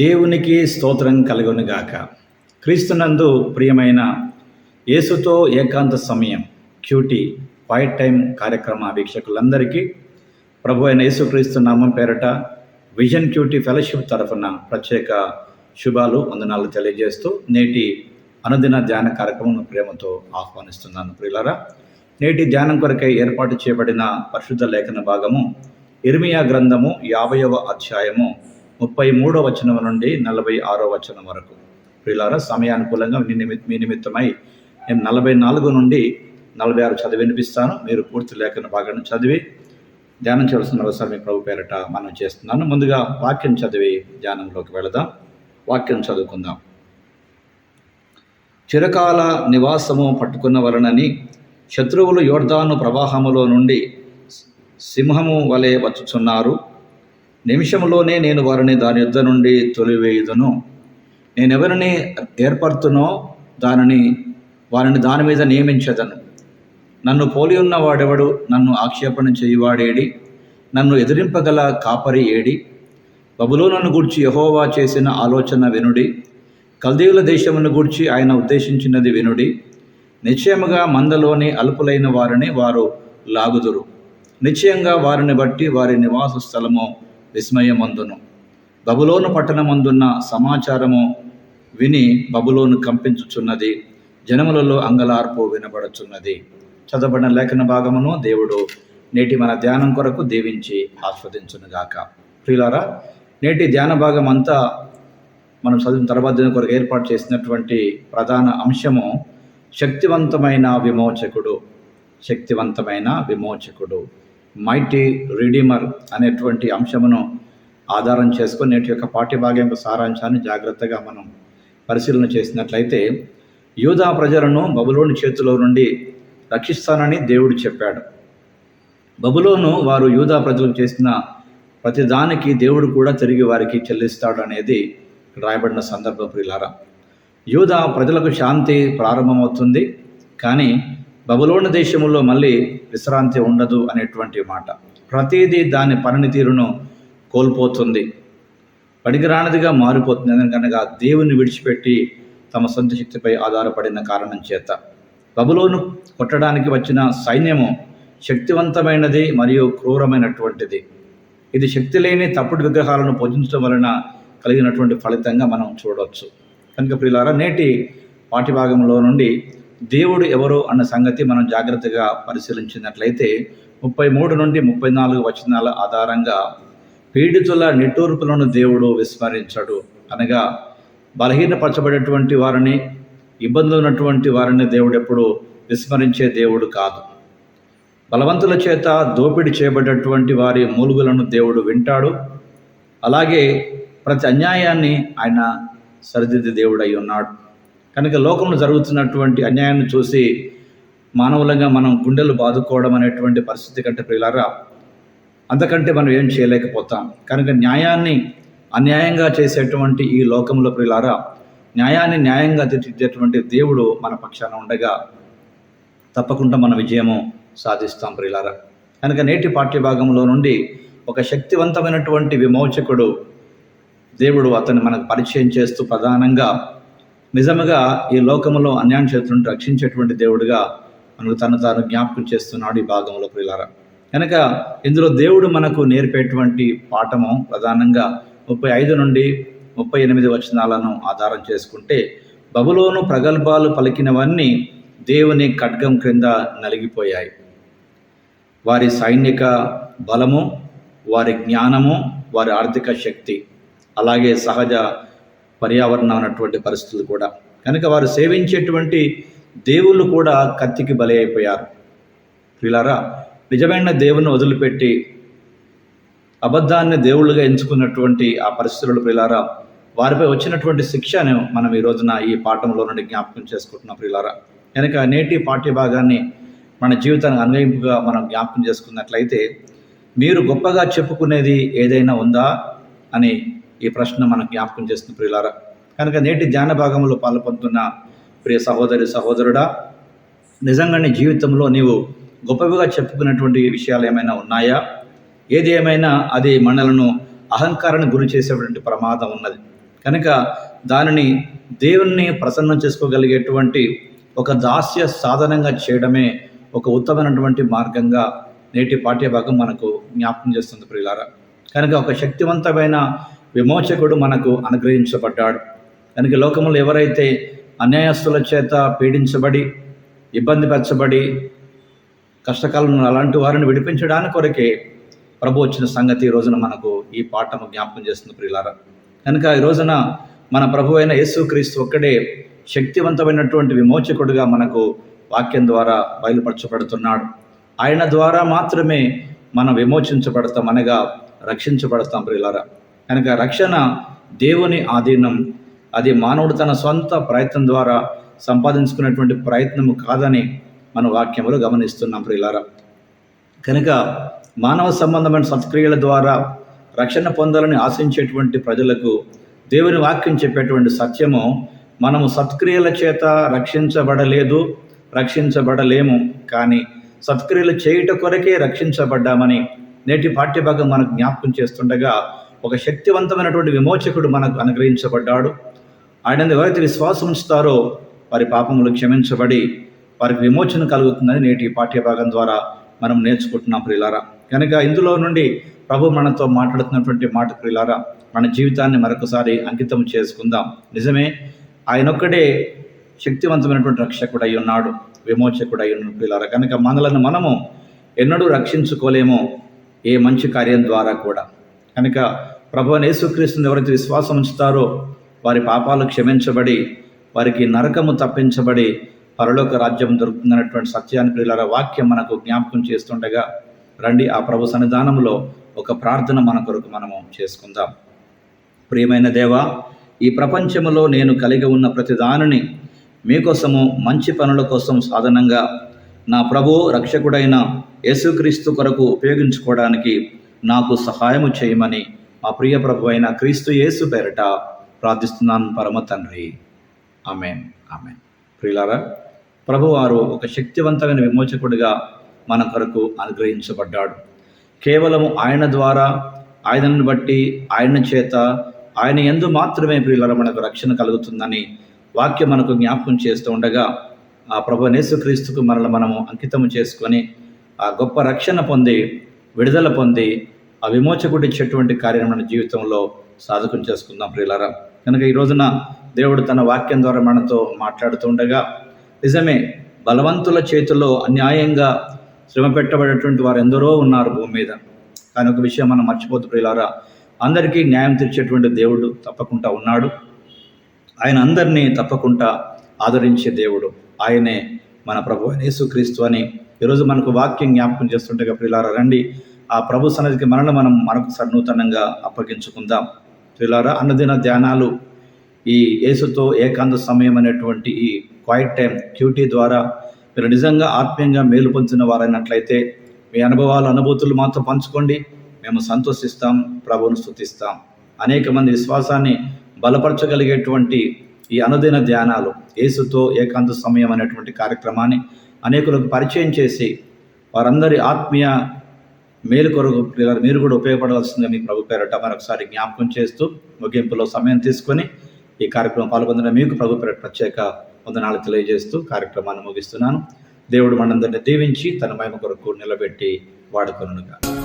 దేవునికి స్తోత్రం కలుగునుగాక. క్రీస్తునందు ప్రియమైన యేసుతో ఏకాంత సమయం క్యూటీ క్వైట్ టైం కార్యక్రమ వీక్షకులందరికీ ప్రభు అయిన యేసుక్రీస్తు నామం పేరట విజన్ క్యూటీ ఫెలోషిప్ తరఫున ప్రత్యేక శుభాలు వందనాలు తెలియజేస్తూ నేటి అనుదిన ధ్యాన కార్యక్రమం ప్రేమతో ఆహ్వానిస్తున్నాను ప్రియులారా. నేటి ధ్యానం కొరకై ఏర్పాటు చేయబడిన పరిశుద్ధ లేఖన భాగము ఇర్మియా గ్రంథము యాభైవ అధ్యాయము ముప్పై మూడో వచనం నుండి నలభై ఆరో వచనం వరకు. ప్రియులారా సమయానుకూలంగా మీ నిమి మీ నిమిత్తమై నేను నలభై నాలుగు నుండి నలభై ఆరు చదివి వినిపిస్తాను. మీరు పూర్తి లేఖన భాగాన్ని చదివి ధ్యానం చేయాల్సిన అవసరం మీ ప్రభు పేరట మనం చేస్తున్నాను. ముందుగా వాక్యం చదివి ధ్యానంలోకి వెళదాం. వాక్యం చదువుకుందాం. చిరకాల నివాసము పట్టుకున్న వలనని శత్రువులు యోర్ధాను ప్రవాహములో నుండి సింహము వలె వచ్చుచున్నారు. నిమిషంలోనే నేను వారిని దాని యుద్ధ నుండి తొలివేయుదును. నేను ఎవరిని ఏర్పడుతునో దానిని వారిని దాని మీద నియమించదను. నన్ను పోలి ఉన్న వాడెవడు నన్ను ఆక్షేపణ చేయువాడేడి? నన్ను ఎదిరింపగల కాపరి ఏడి? బబులోనను గూర్చి యహోవా చేసిన ఆలోచన వినుడి? కల్దీయుల దేశమును గూర్చి ఆయన ఉద్దేశించినది వినుడి? నిశ్చయముగా మందలోని అల్పులైన వారిని వారు లాగుదురు. నిశ్చయంగా వారిని బట్టి వారి నివాస స్థలము విస్మయమందును. బబులోను పట్టణమందున్న సమాచారము విని బబులోను కంపించుచున్నది. జనములలో అంగలార్పు వినబడుచున్నది. చదవబడిన లేఖన భాగమును దేవుడు నేటి మన ధ్యానం కొరకు దీవించి ఆస్వాదించునుగాక ప్రియులారా నేటి ధ్యాన భాగం అంతా మనం చదివిన తర్వాత కొరకు ఏర్పాటు చేసినటువంటి ప్రధాన అంశము శక్తివంతమైన విమోచకుడు. శక్తివంతమైన విమోచకుడు. మైటీ రిడీమర్ అనేటువంటి అంశమును ఆధారం చేసుకుని నేటి యొక్క పాఠ్యభాగం యొక్క సారాంశాన్ని జాగ్రత్తగా మనం పరిశీలన చేసినట్లయితే యూదా ప్రజలను బబులోని చేతిలో నుండి రక్షిస్తానని దేవుడు చెప్పాడు. బబులోను వారు యూదా ప్రజలకు చేసిన ప్రతిదానికి దేవుడు కూడా తిరిగి వారికి చెల్లిస్తాడు అనేది రాయబడిన సందర్భం ప్రియులారా. యూదా ప్రజలకు శాంతి ప్రారంభమవుతుంది. కానీ బబులోని దేశంలో మళ్ళీ విశ్రాంతి ఉండదు అనేటువంటి మాట. ప్రతిదీ దాని పనితీరును కోల్పోతుంది. పనికిరానిదిగా మారిపోతుంది. ఎందుకనగా దేవుని విడిచిపెట్టి తమ సొంత శక్తిపై ఆధారపడిన కారణం చేత. బబులోను కొట్టడానికి వచ్చిన సైన్యము శక్తివంతమైనది మరియు క్రూరమైనటువంటిది. ఇది శక్తి లేని తప్పుడు విగ్రహాలను పూజించడం వలన కలిగినటువంటి ఫలితంగా మనం చూడవచ్చు కనుక ప్రియులారా నేటి పాఠ్యభాగంలో నుండి దేవుడు ఎవరు అన్న సంగతి మనం జాగ్రత్తగా పరిశీలించినట్లయితే ముప్పై మూడు నుండి ముప్పై నాలుగు వచనాల ఆధారంగా పీడితుల నిట్టూర్పులను దేవుడు విస్మరించడు. అనగా బలహీనపరచబడేటువంటి వారిని ఇబ్బందులు ఉన్నటువంటి వారిని దేవుడు ఎప్పుడు విస్మరించే దేవుడు కాదు. బలవంతుల చేత దోపిడీ చేయబడేటువంటి వారి మూలుగులను దేవుడు వింటాడు. అలాగే ప్రతి అన్యాయాన్ని ఆయన సరిదిద్ది దేవుడై ఉన్నాడు. కనుక లోకంలో జరుగుతున్నటువంటి అన్యాయాన్ని చూసి మానవులంగా మనం గుండెలు బాదుకోవడం అనేటువంటి పరిస్థితి కంటే ప్రియులారా అంతకంటే మనం ఏం చేయలేకపోతాం. కనుక న్యాయాన్ని అన్యాయంగా చేసేటువంటి ఈ లోకంలో ప్రియులారా న్యాయాన్ని న్యాయంగా తీర్చిదిద్దేటువంటి దేవుడు మన పక్షాన ఉండగా తప్పకుండా మన విజయము సాధిస్తాం ప్రియులారా. కనుక నేటి పాఠ్యభాగంలో నుండి ఒక శక్తివంతమైనటువంటి విమోచకుడు దేవుడు అతన్ని మనకు పరిచయం చేస్తూ ప్రధానంగా నిజముగా ఈ లోకంలో అన్యాయం చేతులను రక్షించేటువంటి దేవుడుగా మనకు తను తాను జ్ఞాపకం చేస్తున్నాడు ఈ భాగంలో ప్రియులారా. కనుక ఇందులో దేవుడు మనకు నేర్పేటువంటి పాఠము ప్రధానంగా ముప్పై ఐదు నుండి ముప్పై ఎనిమిది వచనాలను ఆధారం చేసుకుంటే బబులోను ప్రగల్భాలు పలికినవన్నీ దేవుని ఖడ్గం క్రింద నలిగిపోయాయి. వారి సైనిక బలము వారి జ్ఞానము వారి ఆర్థిక శక్తి అలాగే సహజ పర్యావరణం అన్నటువంటి పరిస్థితులు కూడా. కనుక వారు సేవించేటువంటి దేవుళ్ళు కూడా కత్తికి బలి అయిపోయారు పిల్లరా నిజమైన దేవుని వదిలిపెట్టి అబద్ధాన్ని దేవుళ్ళుగా ఎంచుకున్నటువంటి ఆ పరిస్థితులు ప్రిలారా వారిపై వచ్చినటువంటి శిక్షను మనం ఈ రోజున ఈ పాఠంలో నుండి జ్ఞాపకం చేసుకుంటున్నాం ప్రియులారా. కనుక నేటి పాఠ్య భాగాన్ని మన జీవితానికి అన్వయింపుగా మనం జ్ఞాపకం చేసుకున్నట్లయితే మీరు గొప్పగా చెప్పుకునేది ఏదైనా ఉందా అని ఈ ప్రశ్న మనం జ్ఞాపకం చేస్తుంది ప్రియులారా. కనుక నేటి ధ్యాన భాగంలో పాల్పొందుతున్న ప్రియ సహోదరి సహోదరుడా నిజంగా నీ జీవితంలో నీవు గొప్పవిగా చెప్పుకున్నటువంటి విషయాలు ఏమైనా ఉన్నాయా? ఏది ఏమైనా అది మనలను అహంకారానికి గురి చేసేటువంటి ప్రమాదం ఉన్నది. కనుక దానిని దేవుణ్ణి ప్రసన్నం చేసుకోగలిగేటువంటి ఒక దాస్య సాధనంగా చేయడమే ఒక ఉత్తమైనటువంటి మార్గంగా నేటి పాఠ్యభాగం మనకు జ్ఞాపకం చేస్తుంది ప్రియులారా. కనుక ఒక శక్తివంతమైన విమోచకుడు మనకు అనుగ్రహించబడ్డాడు. కనుక లోకములు ఎవరైతే అన్యాయస్తుల చేత పీడించబడి ఇబ్బంది పరచబడి కష్టకాలంలో అలాంటి వారిని విడిపించడానికి కొరకే ప్రభు వచ్చిన సంగతి ఈ రోజున మనకు ఈ పాఠము జ్ఞాపకం చేస్తుంది ప్రియులారా. కనుక ఈ రోజున మన ప్రభు అయిన యేసుక్రీస్తు ఒక్కడే శక్తివంతమైనటువంటి విమోచకుడుగా మనకు వాక్యం ద్వారా బయలుపరచబడుతున్నాడు. ఆయన ద్వారా మాత్రమే మనం విమోచించబడతాం అనగా రక్షించబడతాం ప్రియులారా. కనుక రక్షణ దేవుని ఆధీనం. అది మానవుడు తన సొంత ప్రయత్నం ద్వారా సంపాదించుకునేటువంటి ప్రయత్నము కాదని మన వాక్యంలో గమనిస్తున్నాం ప్రియులారా. కనుక మానవ సంబంధమైన సత్క్రియల ద్వారా రక్షణ పొందాలని ఆశించేటువంటి ప్రజలకు దేవుని వాక్యం చెప్పేటువంటి సత్యము మనము సత్క్రియల చేత రక్షించబడలేదు రక్షించబడలేము. కానీ సత్క్రియలు చేయుట కొరకే రక్షించబడ్డామని నేటి పాఠ్యభాగం మనకు జ్ఞాపకం చేస్తుండగా ఒక శక్తివంతమైనటువంటి విమోచకుడు మనకు అనుగ్రహించబడ్డాడు. ఆయన ఎవరైతే విశ్వాసం ఉంచుతారో వారి పాపములు క్షమించబడి వారికి విమోచన కలుగుతుందని నేటి పాఠ్యభాగం ద్వారా మనం నేర్చుకుంటున్నాం ప్రియులారా. కనుక ఇందులో నుండి ప్రభు మనతో మాట్లాడుతున్నటువంటి మాట ప్రియులారా మన జీవితాన్ని మరొకసారి అంకితం చేసుకుందాం. నిజమే ఆయనొక్కడే శక్తివంతమైనటువంటి రక్షకుడు అయి ఉన్నాడు విమోచకుడు అయి ఉన్నాడు ప్రియులారా. కనుక మనలను మనము ఎన్నడూ రక్షించుకోలేమో ఏ మంచి కార్యం ద్వారా కూడా. కనుక ప్రభు యేసుక్రీస్తుని ఎవరైతే విశ్వాసం ఉంచుతారో వారి పాపాలు క్షమించబడి వారికి నరకము తప్పించబడి పరలోక రాజ్యం దొరుకుతుందన్నటువంటి సత్యాన్ని ప్రియులారా వాక్యం మనకు జ్ఞాపకం చేస్తుండగా రండి ఆ ప్రభు సన్నిధానంలో ఒక ప్రార్థన మన కొరకు మనము చేసుకుందాం. ప్రియమైన దేవా ఈ ప్రపంచంలో నేను కలిగి ఉన్న ప్రతి దానిని మీకోసము మంచి పనుల కోసం సాధనంగా నా ప్రభు రక్షకుడైన యేసుక్రీస్తు కొరకు ఉపయోగించుకోవడానికి నాకు సహాయము చేయమని మా ప్రియ ప్రభు అయిన క్రీస్తు యేసు పేరట ప్రార్థిస్తున్నాను పరమ తండ్రి. ఆమెన్. ఆమెన్. ప్రియులారా ప్రభువారు ఒక శక్తివంతమైన విమోచకుడిగా మన కొరకు అనుగ్రహించబడ్డాడు. కేవలము ఆయన ద్వారా ఆయనను బట్టి ఆయన చేత ఆయన ఎందు మాత్రమే ప్రియులారా మనకు రక్షణ కలుగుతుందని వాక్యం మనకు జ్ఞాపకం చేస్తూ ఉండగా ఆ ప్రభు నేసుక్రీస్తుకు మనల్ని మనము అంకితం చేసుకొని ఆ గొప్ప రక్షణ పొంది విడుదల పొంది ఆ విమోచకుడు ఇచ్చేటువంటి కార్యం మన జీవితంలో సాధకం చేసుకుందాం ప్రియులారా. కనుక ఈ రోజున దేవుడు తన వాక్యం ద్వారా మనతో మాట్లాడుతూ ఉండగా నిజమే బలవంతుల చేతుల్లో అన్యాయంగా శ్రమ పెట్టబడేటువంటి వారు ఎందరో ఉన్నారు భూమి మీద. కానీ ఒక విషయం మనం మర్చిపోతు ప్రియులారా అందరికీ న్యాయం తీర్చేటువంటి దేవుడు తప్పకుండా ఉన్నాడు. ఆయన అందరినీ తప్పకుండా ఆదరించే దేవుడు ఆయనే మన ప్రభు అయిన యేసుక్రీస్తు అని ఈరోజు మనకు వాక్యం జ్ఞాపకం చేస్తుండగా ప్రియులారా రండి ఆ ప్రభు సన్నిధికి మనల్ని మనం మరొకసారి నూతనంగా అప్పగించుకుందాం. పిల్లారా అన్నదిన ధ్యానాలు ఈ యేసుతో ఏకాంత సమయం అనేటువంటి ఈ క్వైట్ టైం క్యూటీ ద్వారా మీరు నిజంగా ఆత్మీయంగా మేలు పొందిన వారైనట్లయితే మీ అనుభవాలు అనుభూతులు మాతో పంచుకోండి. మేము సంతోషిస్తాం ప్రభువును స్థుతిస్తాం అనేక మంది విశ్వాసాన్ని బలపరచగలిగేటువంటి ఈ అనుదిన ధ్యానాలు యేసుతో ఏకాంత సమయం అనేటువంటి కార్యక్రమాన్ని అనేకులకు పరిచయం చేసి వారందరి ఆత్మీయ మేలు కొరకు మీరు కూడా ఉపయోగపడవలసిందని మీ ప్రభు పేరట మరొకసారి జ్ఞాపకం చేస్తూ ముగింపులో సమయం తీసుకొని ఈ కార్యక్రమం పాల్గొందిన మీకు ప్రభు పేరట ప్రత్యేక వందనాలు తెలియజేస్తూ కార్యక్రమాన్ని ముగిస్తున్నాను. దేవుడు మనందరిని దీవించి తన మహిమ కొరకు నిలబెట్టి వాడుకొనుగా